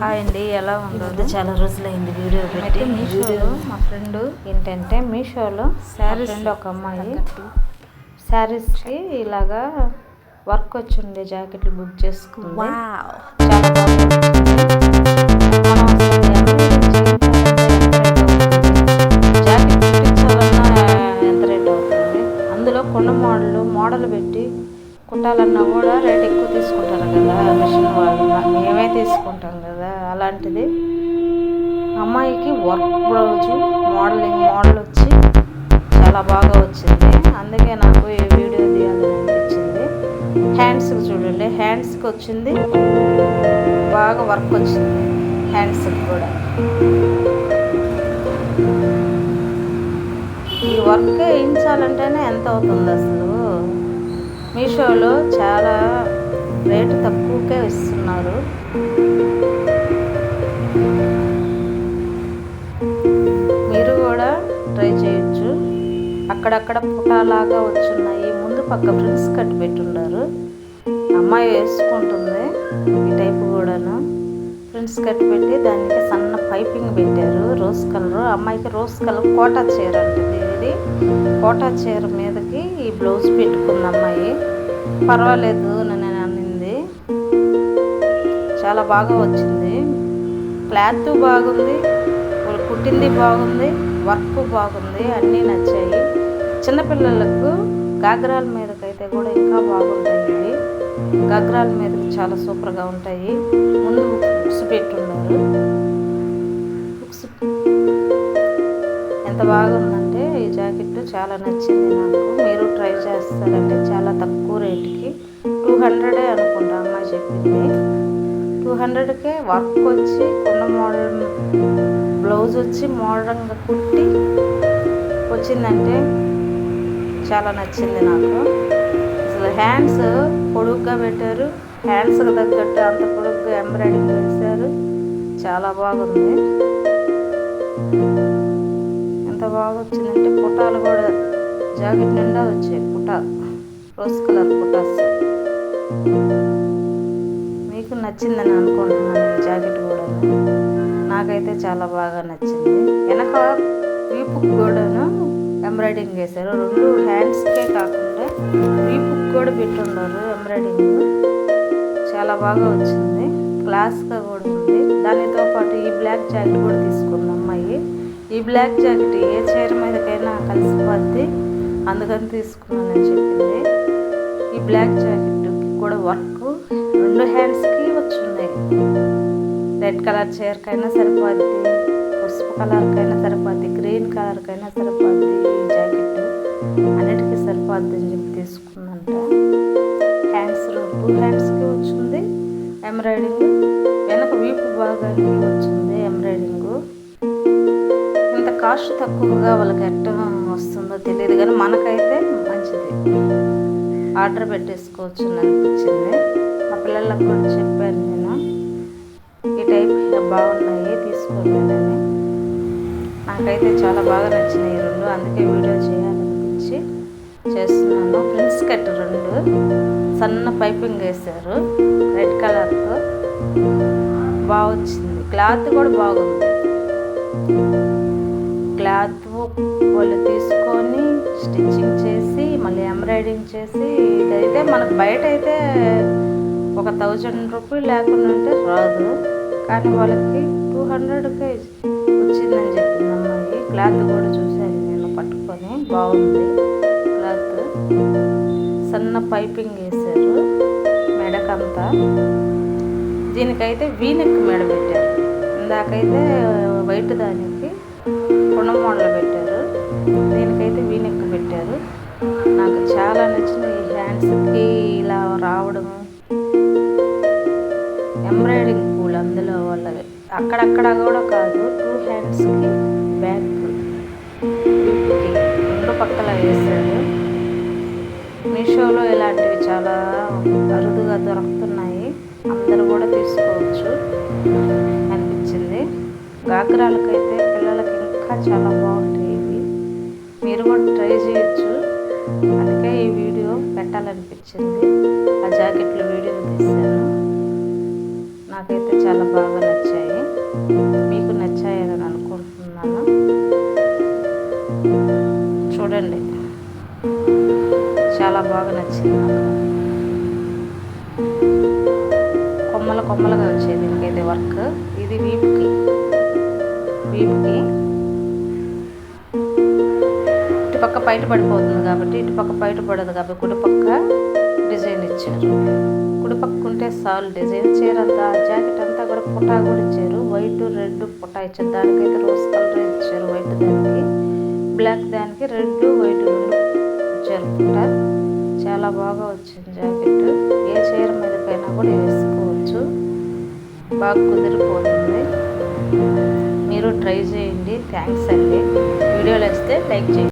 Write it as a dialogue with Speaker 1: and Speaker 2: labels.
Speaker 1: Hi అండి ఎలా ఉందో
Speaker 2: చాలా రోజులైంది వీడియో పెట్టి.
Speaker 1: మీషోలో మా ఫ్రెండ్ ఏంటంటే మీషోలో శారీస్ ఒక అమ్మాయి శారీస్కి ఇలాగా వర్క్ వచ్చిండే జాకెట్లు బుక్ చేసుకుంది. చాలా అమ్మాయికి వర్క్ బ్లౌజు మోడలింగ్ మోడల్ వచ్చి చాలా బాగా వచ్చింది. అందుకే నాకు ఈ వీడియో తీయాలనిపించింది హ్యాండ్స్కి చూడండి హ్యాండ్స్కి వచ్చింది. బాగా వర్క్ వచ్చింది హ్యాండ్స్కి కూడా. ఈ వర్క్ వేయించాలంటేనే ఎంత అవుతుంది అసలు? మీషోలో చాలా రేటు తక్కువకే ఇస్తున్నారు. అక్కడక్కడ పుటాలాగా వచ్చున్నాయి ముందు పక్క ఫ్రిల్స్ కట్ పెట్టున్నారు అమ్మాయి వేసుకుంటుంది ఈ టైపు కూడాను. ఫ్రిల్స్ కట్ పెట్టి దానికి సన్న పైపింగ్ పెట్టారు. Rose colour. అమ్మాయికి రోజ్ కలర్ కోటా చీర అంటుంది ఇది కోటా చీర మీదకి ఈ బ్లౌజ్ పెట్టుకుంది అమ్మాయి. పర్వాలేదు నేను అనింది. చాలా బాగా వచ్చింది. క్లాత్ బాగుంది. కుట్టింది బాగుంది. వర్క్ బాగుంది. అన్నీ నచ్చాయి. చిన్నపిల్లలకు గాగ్రాల మీదకైతే కూడా ఇంకా బాగుంటాయి ఇవి గాగ్రాల మీదకి చాలా సూపర్గా ఉంటాయి. ముందు బుక్స్ పెట్టున్నారు. బుక్స్ ఎంత బాగుందంటే ఈ జాకెట్ చాలా నచ్చింది నాకు. మీరు ట్రై చేస్తారంటే చాలా తక్కువ రేటుకి. టూ హండ్రెడే అనుకుంటా అమ్మాయి చెప్పింది. టూ హండ్రెడ్కే వర్క్ వచ్చి కొండ మోడల్ బ్లౌజ్ వచ్చి మోడర్న్గా కుట్టి వచ్చిందంటే చాలా నచ్చింది నాకు. అసలు హ్యాండ్స్ పొడుగ్గా పెట్టారు. హ్యాండ్స్కి తగ్గట్టు అంత పొడుగ్గా ఎంబ్రాయిడింగ్ వేశారు చాలా బాగుంది. ఎంత బాగా వచ్చిందంటే పుటాలు కూడా జాకెట్ నిండా వచ్చాయి పుటా రోజ్ కలర్ పుటాస్ మీకు నచ్చిందని అనుకుంటున్నాను ఈ జాకెట్ కూడా. నాకైతే చాలా బాగా నచ్చింది. వెనక వీపుకి కూడాను ఎంబ్రాయిడింగ్ వేశారు రెండు హ్యాండ్స్కే కాకుండా వీపుకి కూడా పెట్టున్నారు ఎంబ్రాయిడింగ్. చాలా బాగా వచ్చింది. క్లాస్గా కూడా ఉంది. దానితో పాటు ఈ బ్లాక్ జాకెట్ కూడా తీసుకుంది అమ్మాయి. ఈ బ్లాక్ జాకెట్ ఏ చీర మీదకైనా కలిసిపోద్ది. అందుకని తీసుకున్నానని చెప్పింది. ఈ బ్లాక్ జాకెట్కి కూడా వర్క్ రెండు హ్యాండ్స్కి వచ్చింది. రెడ్ కలర్ చీరకైనా సరిపోద్ది. పసుపు కలర్కైనా సరిపోద్ది. గ్రీన్ కలర్కైనా సరిపోద్ది. అన్నిటికీ సరిపోద్ది తీసుకుందంట హ్యాండ్స్ టూ హ్యాండ్స్కి వచ్చింది. ఎంబ్రాయిడింగ్ వెనక వీపు భాగానికి వచ్చింది ఎంబ్రాయిడింగ్ ఇంత కాస్ట్ తక్కువగా వాళ్ళకి ఎట్ట వస్తుందో తెలియదు కానీ మనకైతే మంచిది. ఆర్డర్ పెట్టేసుకోవచ్చు అని అనిపించింది. మా పిల్లలకు కూడా చెప్పాను నేను. ఈ టైప్ బాగున్నాయి తీసుకోలేదని. నాకైతే చాలా బాగా నచ్చినాయి ఈ రెండు అందుకే వీడియో చేయాలి చేస్తున్నాను. ప్రిన్స్ కట్ రెండు. సన్న పైపింగ్ వేశారు. రెడ్ కలర్తో. బాగా వచ్చింది క్లాత్ కూడా బాగుంది. క్లాత్ వాళ్ళు తీసుకొని స్టిచ్చింగ్ చేసి మళ్ళీ ఎంబ్రాయిడింగ్ చేసి ఇదైతే మనకు బయట అయితే ఒక థౌజండ్ రూపీ లేకుండా ఉంటే రాదు. కానీ వాళ్ళకి టూ హండ్రెడ్కే వచ్చిందని చెప్పింది అమ్మాయి. క్లాత్ కూడా చూశాను నేను పట్టుకొని. బాగుంది. సన్న పైపింగ్ వేశారు మెడకంతా. దీనికైతే వీనెక్ మెడ పెట్టారు. ఇందాకైతే వైట్ దానికి కొండ మోడలు పెట్టారు. దీనికైతే వీనెక్ పెట్టారు. నాకు చాలా నచ్చిన ఈ హ్యాండ్స్కి ఇలా రావడము ఎంబ్రాయిడింగ్ పూలు అందులో వాళ్ళవి. అక్కడక్కడ కూడా కాదు టూ హ్యాండ్స్కి బ్యాక్ రెండు పక్కల వేసాడు మీషోలో ఇలాంటివి చాలా అరుదుగా దొరుకుతున్నాయి. అందరూ కూడా తీసుకోవచ్చు అనిపించింది. గాగ్రాలకైతే పిల్లలకి ఇంకా చాలా బాగుంటాయి ఇవి. మీరు కూడా ట్రై చేయొచ్చు. అందుకే ఈ వీడియో పెట్టాలనిపించింది. ఆ జాకెట్లు వీడియో తీశాను. నాకైతే చాలా బాగా నచ్చాయి. మీకు నచ్చాయని అనుకుంటున్నాను. చూడండి. చాలా బాగా నచ్చింది నాకు. కొమ్మల కొమ్మలుగా వచ్చేది దీనికైతే వర్క్. ఇది వీపుకి. వీపుకి. ఇటుపక్క బయట పడిపోతుంది కాబట్టి ఇటుపక్క బయట పడదు కాబట్టి కుడిపక్క డిజైన్ ఇచ్చారు. కుడిపక్క ఉంటే సాల్ డిజైన్. చీర అంతా జాకెట్ అంతా కూడా పుటా కూడా ఇచ్చారు. వైట్ రెడ్ పుటా ఇచ్చారు. దానికైతే రోజ్ కలర్ ఇచ్చారు వైట్ దానికి. బ్లాక్ దానికి రెడ్ వైట్ రెండు జరుపుకుంటారు చాలా బాగా వచ్చింది జాకెట్. ఏ చీర మీదకైనా కూడా వేసుకోవచ్చు. బాగా కుదిరిపోతుంది. మీరు ట్రై చేయండి. థ్యాంక్స్ అండి. వీడియోలు వస్తే లైక్ చేయండి.